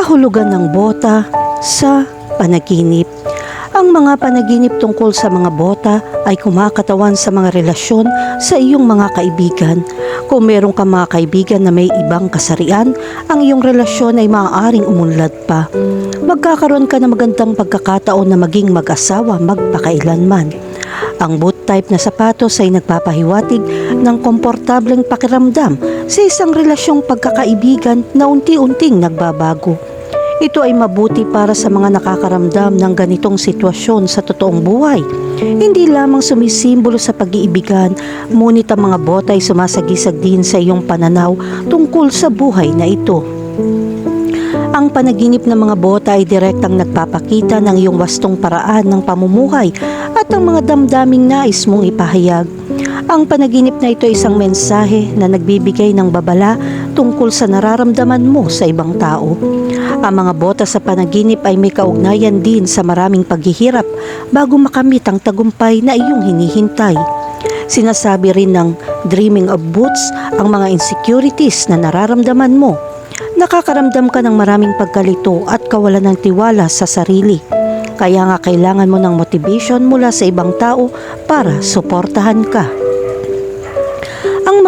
Kahulugan ng bota sa panaginip. Ang mga panaginip tungkol sa mga bota ay kumakatawan sa mga relasyon sa iyong mga kaibigan. Kung meron ka mga kaibigan na may ibang kasarian, ang iyong relasyon ay maaaring umunlad pa. Magkakaroon ka ng magandang pagkakataon na maging mag-asawa magpakailanman. Ang boot type na sapatos ay nagpapahiwatig ng komportableng pakiramdam sa isang relasyong pagkakaibigan na unti-unting nagbabago. Ito ay mabuti para sa mga nakakaramdam ng ganitong sitwasyon sa totoong buhay. Hindi lamang sumisimbolo sa pag-iibigan, ngunit ang mga bota ay sumasagisag din sa iyong pananaw tungkol sa buhay na ito. Ang panaginip ng mga bota ay direktang nagpapakita ng iyong wastong paraan ng pamumuhay at ang mga damdaming nais mong ipahayag. Ang panaginip na ito ay isang mensahe na nagbibigay ng babala tungkol sa nararamdaman mo sa ibang tao. Ang mga bota sa panaginip ay may kaugnayan din sa maraming paghihirap bago makamit ang tagumpay na iyong hinihintay. Sinasabi rin ng dreaming of boots ang mga insecurities na nararamdaman mo. Nakakaramdam ka ng maraming pagkalito at kawalan ng tiwala sa sarili. Kaya nga kailangan mo ng motivation mula sa ibang tao para suportahan ka.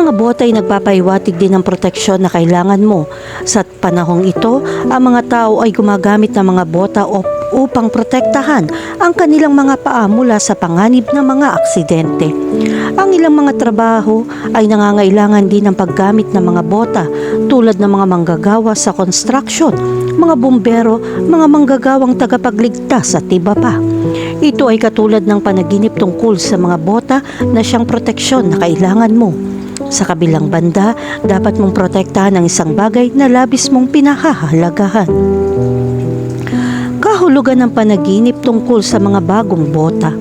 Mga bota ay nagpapahiwatig din ng proteksyon na kailangan mo. Sa panahong ito, ang mga tao ay gumagamit ng mga bota op- upang protektahan ang kanilang mga paa mula sa panganib ng mga aksidente. Ang ilang mga trabaho ay nangangailangan din ng paggamit ng mga bota tulad ng mga manggagawa sa construction, mga bumbero, mga manggagawang tagapagligtas at iba pa. Ito ay katulad ng panaginip tungkol sa mga bota na siyang proteksyon na kailangan mo. Sa kabilang banda, dapat mong protektahan ang isang bagay na labis mong pinahahalagahan. Kahulugan ng panaginip tungkol sa mga bagong bota.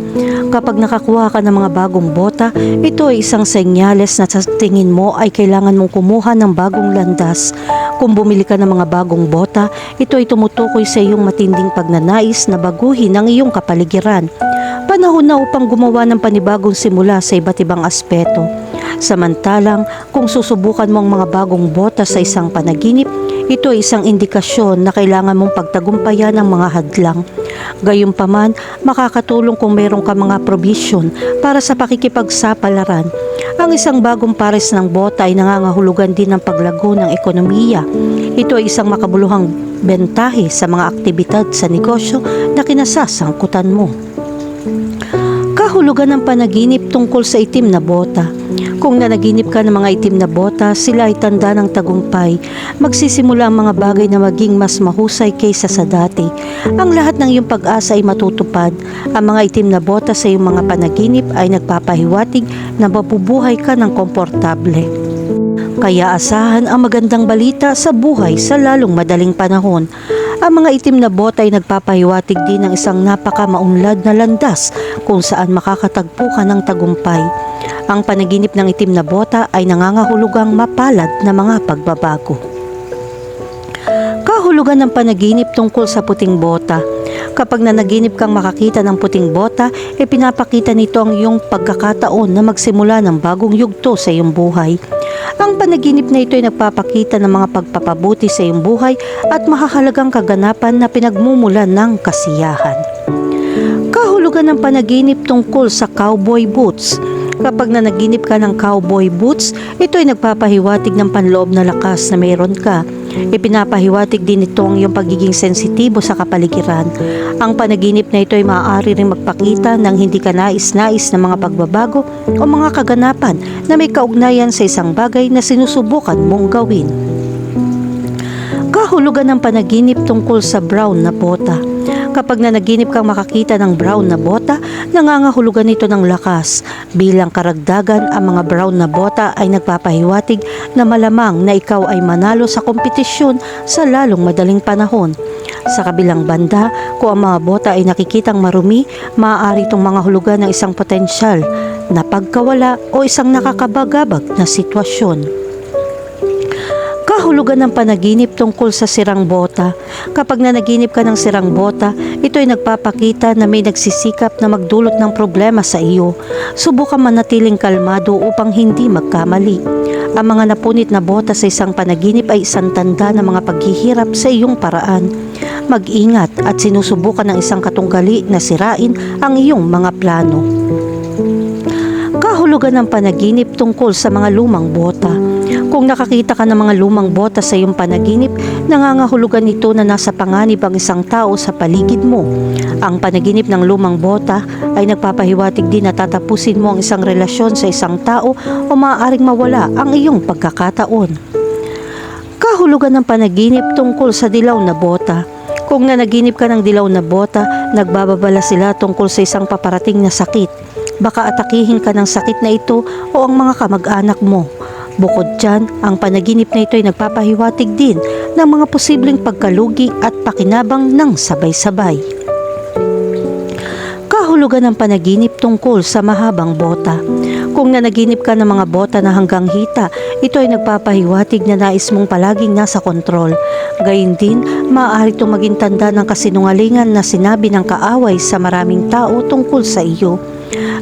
Kapag nakakuha ka ng mga bagong bota, ito ay isang senyales na sa tingin mo ay kailangan mong kumuha ng bagong landas. Kung bumili ka ng mga bagong bota, ito ay tumutukoy sa iyong matinding pagnanais na baguhin ang iyong kapaligiran. Panahon na upang gumawa ng panibagong simula sa iba't ibang aspeto. Samantalang, kung susubukan mo ang mga bagong bota sa isang panaginip, ito ay isang indikasyon na kailangan mong pagtagumpayan ng mga hadlang. Gayunpaman, makakatulong kung mayroon ka mga provision para sa pakikipagsapalaran. Ang isang bagong pares ng bota ay nangangahulugan din ng paglago ng ekonomiya. Ito ay isang makabuluhang bentahe sa mga aktibidad sa negosyo na kinasasangkutan mo. Kahulugan ng panaginip tungkol sa itim na bota. Kung nanaginip ka ng mga itim na bota, sila ay tanda ng tagumpay. Magsisimula ang mga bagay na maging mas mahusay kaysa sa dati. Ang lahat ng iyong pag-asa ay matutupad. Ang mga itim na bota sa iyong mga panaginip ay nagpapahiwatig na mabubuhay ka ng komportable. Kaya asahan ang magandang balita sa buhay sa lalong madaling panahon. Ang mga itim na bota ay nagpapahiwatig din ng isang napaka-maunlad na landas kung saan makakatagpo ka ng tagumpay. Ang panaginip ng itim na bota ay nangangahulugang mapalad na mga pagbabago. Kahulugan ng panaginip tungkol sa puting bota. Kapag nanaginip kang makakita ng puting bota, e pinapakita nito ang iyong pagkakataon na magsimula ng bagong yugto sa iyong buhay. Ang panaginip na ito ay nagpapakita ng mga pagpapabuti sa iyong buhay at mahahalagang kaganapan na pinagmumulan ng kasiyahan. Kahulugan ng panaginip tungkol sa cowboy boots. Kapag nanaginip ka ng cowboy boots, ito ay nagpapahiwatig ng panloob na lakas na mayroon ka. Ipinapahiwatig din ito ang iyong pagiging sensitibo sa kapaligiran. Ang panaginip na ito ay maaari ring magpakita ng hindi ka nais-nais na mga pagbabago o mga kaganapan na may kaugnayan sa isang bagay na sinusubukan mong gawin. Kahulugan ng panaginip tungkol sa brown na bota. Kapag nanaginip kang makakita ng brown na bota, nangangahulugan ito ng lakas. Bilang karagdagan, ang mga brown na bota ay nagpapahiwatig na malamang na ikaw ay manalo sa kompetisyon sa lalong madaling panahon. Sa kabilang banda, kung ang mga bota ay nakikitang marumi, maaari itong mga hulugan ng isang potensyal na pagkawala o isang nakakabagabag na sitwasyon. Kahulugan ng panaginip tungkol sa sirang bota. Kapag nanaginip ka ng sirang bota, ito ay nagpapakita na may nagsisikap na magdulot ng problema sa iyo. Subukan manatiling kalmado upang hindi magkamali. Ang mga napunit na bota sa isang panaginip ay isang tanda ng mga paghihirap sa iyong paraan. Mag-ingat at sinusubukan ng isang katunggali na sirain ang iyong mga plano. Kahulugan ng panaginip tungkol sa mga lumang bota. Kung nakakita ka ng mga lumang bota sa iyong panaginip, nangangahulugan ito na nasa panganib ang isang tao sa paligid mo. Ang panaginip ng lumang bota ay nagpapahiwatig din na tatapusin mo ang isang relasyon sa isang tao o maaaring mawala ang iyong pagkakataon. Kahulugan ng panaginip tungkol sa dilaw na bota. Kung nanaginip ka ng dilaw na bota, nagbababala sila tungkol sa isang paparating na sakit. Baka atakihin ka ng sakit na ito o ang mga kamag-anak mo. Bukod dyan, ang panaginip na ito ay nagpapahiwatig din ng mga posibleng pagkalugi at pakinabang ng sabay-sabay. Kahulugan ng panaginip tungkol sa mahabang bota. Kung nanaginip ka ng mga bota na hanggang hita, ito ay nagpapahiwatig na nais mong palaging nasa kontrol. Gayun din, maaari itong maging tanda ng kasinungalingan na sinabi ng kaaway sa maraming tao tungkol sa iyo.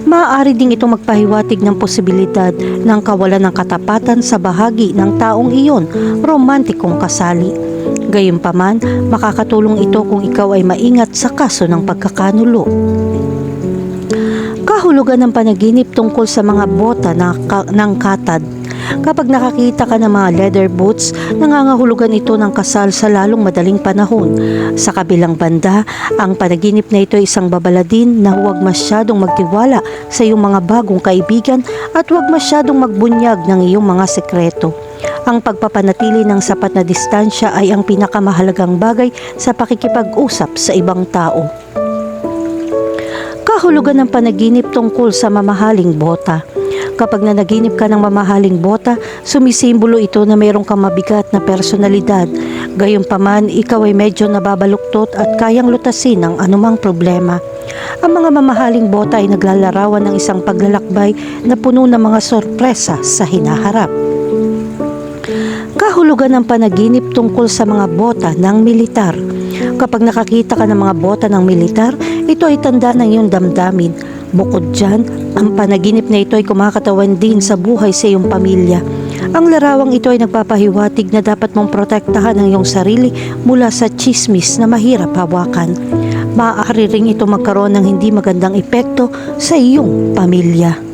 Maaari ding itong magpahiwatig ng posibilidad ng kawalan ng katapatan sa bahagi ng taong iyon, romantikong kasali. Gayunpaman, makakatulong ito kung ikaw ay maingat sa kaso ng pagkakanulo. Kahulugan ng panaginip tungkol sa mga bota na ka- ng katad. Kapag nakakita ka ng mga leather boots, nangangahulugan ito ng kasal sa lalong madaling panahon. Sa kabilang banda, ang panaginip na ito ay isang babaladin na huwag masyadong magtiwala sa iyong mga bagong kaibigan at huwag masyadong magbunyag ng iyong mga sekreto. Ang pagpapanatili ng sapat na distansya ay ang pinakamahalagang bagay sa pakikipag-usap sa ibang tao kahulugan ng panaginip tungkol sa mamahaling bota. Kapag nanaginip ka ng mamahaling bota, sumisimbolo ito na mayroong kang mabigat na personalidad. Gayunpaman, ikaw ay medyo nababaluktot at kayang lutasin ang anumang problema. Ang mga mamahaling bota ay naglalarawan ng isang paglalakbay na puno ng mga sorpresa sa hinaharap. Kahulugan ng panaginip tungkol sa mga bota ng militar. Kapag nakakita ka ng mga bota ng militar, ito ay tanda ng iyong damdamin. Bukod dyan, ang panaginip na ito ay kumakatawan din sa buhay sa iyong pamilya. Ang larawang ito ay nagpapahiwatig na dapat mong protektahan ang iyong sarili mula sa chismis na mahirap hawakan. Maaari ring ito magkaroon ng hindi magandang epekto sa iyong pamilya.